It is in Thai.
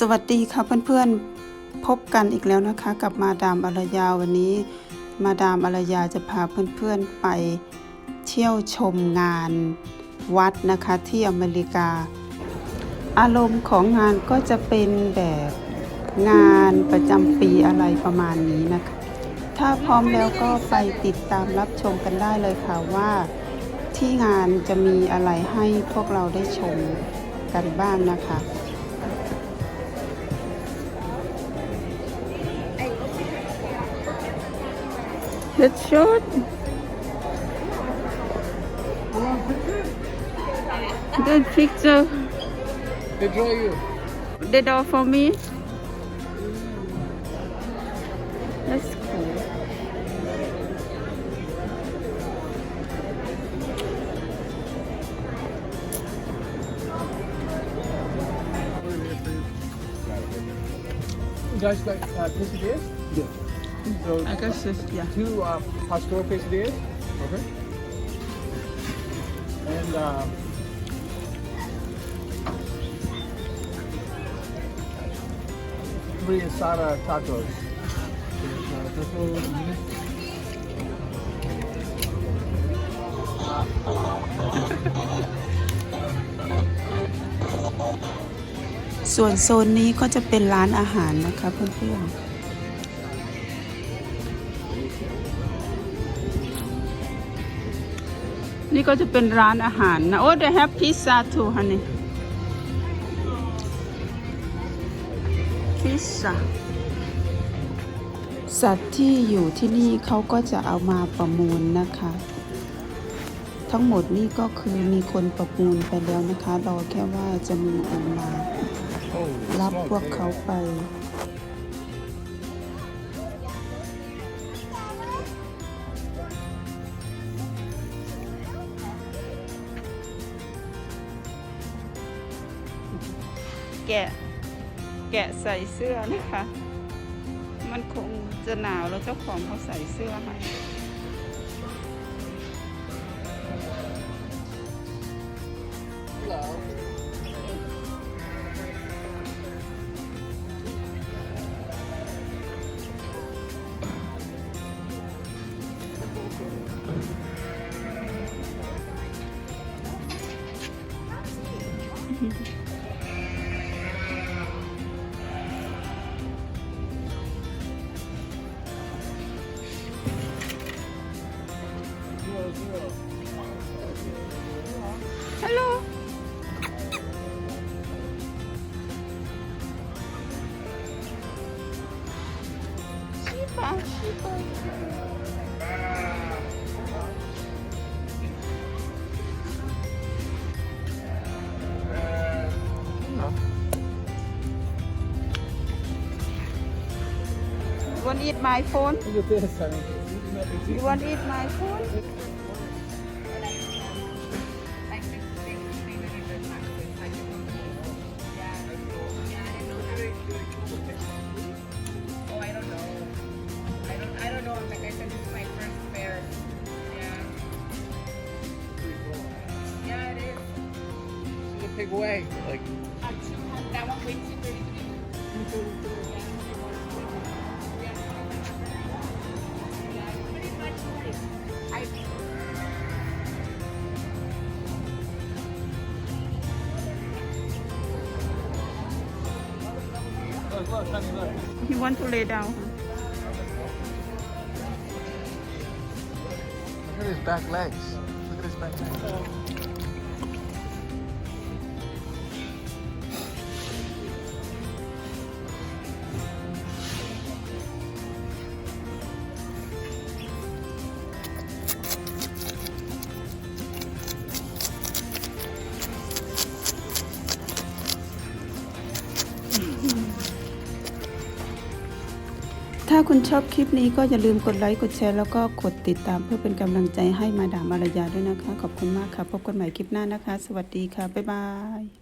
สวัสดีค่ะเพื่อนๆ พบกันอีกแล้วนะคะ กับมาดามอารยาวันนี้ มาดามอารยาจะพาเพื่อนๆไปเที่ยวชมงานวัดนะคะที่อเมริกา อารมณ์ของงานก็จะเป็นแบบงานประจำปีอะไรประมาณนี้นะคะ ถ้าพร้อมแล้วก็ไปติดตามรับชมกันได้เลยค่ะว่า ที่งานจะมีอะไรให้พวกเราได้ชมกันบ้างนะคะ Let's shoot. Good picture. They draw you. The door for me. That's cool. You guys like uh, quesadillas? Yeah. So I guess it's, yeah. two uh, pastor quesadillas. Okay. And uh, three asada tacos. Asada tacos. ส่วนโซนนี้ก็จะเป็นร้านอาหารนะคะเพื่อนๆ นี่ก็จะเป็นร้านอาหารนะ โอ้ they have pizza too honey pizza สัตว์ที่อยู่ที่นี่เขาก็จะเอามาประมูลนะคะ ทั้งหมดนี่ก็คือมีคนประมูลไปแล้วนะคะ รอแค่ว่าจะมีคนมารับพวกเขาไป แกะแกะใส่เสื้อนะคะ มันคงจะหนาวแล้วเจ้าของเขาใส่เสื้อให้ You want to eat my phone? Look at this, honey. You want to eat my phone? The pig away. Like, Uh, two, that one weighs two thirty-three. Pretty much like I. look, look, honey, look. You want to lay down? Look at his back legs. Look at his back legs. ถ้าคุณชอบคลิปนี้ก็อย่าลืมกดไลค์ กดแชร์ แล้วก็กดติดตามเพื่อเป็นกำลังใจให้มาดามอารยาด้วยนะคะ ขอบคุณมากค่ะ พบกันใหม่คลิปหน้านะคะ สวัสดีค่ะ บ๊ายบาย